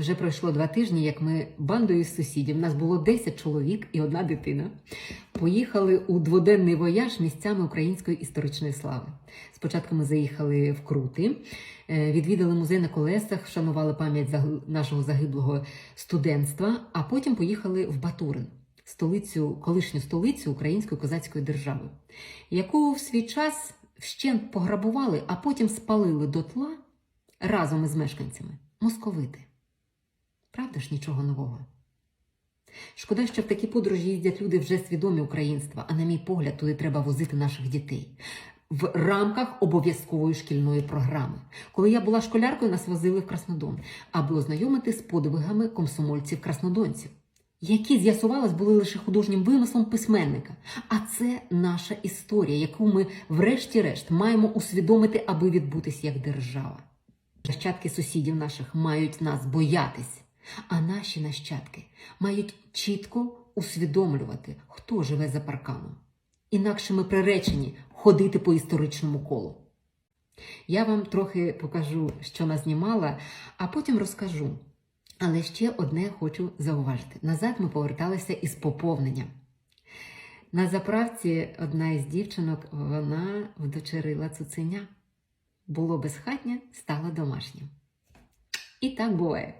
Вже пройшло два тижні, як ми бандою з сусідів, нас було 10 чоловік і одна дитина. Поїхали у дводенний вояж місцями української історичної слави. Спочатку ми заїхали в Крути, е, відвідали музей на колесах, вшанували пам'ять нашого загиблого студентства, а потім поїхали в Батурин, столицю, колишню столицю Української козацької держави, яку в свій час вщент пограбували, а потім спалили дотла разом із мешканцями московити. Правда ж нічого нового? Шкода, що в такі подорожі їздять люди вже свідомі українства, а на мій погляд, туди треба возити наших дітей в рамках обов'язкової шкільної програми. Коли я була школяркою, нас возили в Краснодон, аби ознайомити з подвигами комсомольців-краснодонців, які з'ясувалось були лише художнім вимислом письменника. А це наша історія, яку ми, врешті-решт, маємо усвідомити, аби відбутись як держава. Нащадки сусідів наших мають нас боятись, а наші нащадки мають чітко усвідомлювати, хто живе за парканом. Інакше ми приречені ходити по історичному колу. Я вам трохи покажу, що назнімала, а потім розкажу. Але ще одне хочу зауважити: назад ми поверталися із поповненням. На заправці одна із дівчинок вона вдочерила цуценя. Було безхатнє, стало домашнім. І так буває.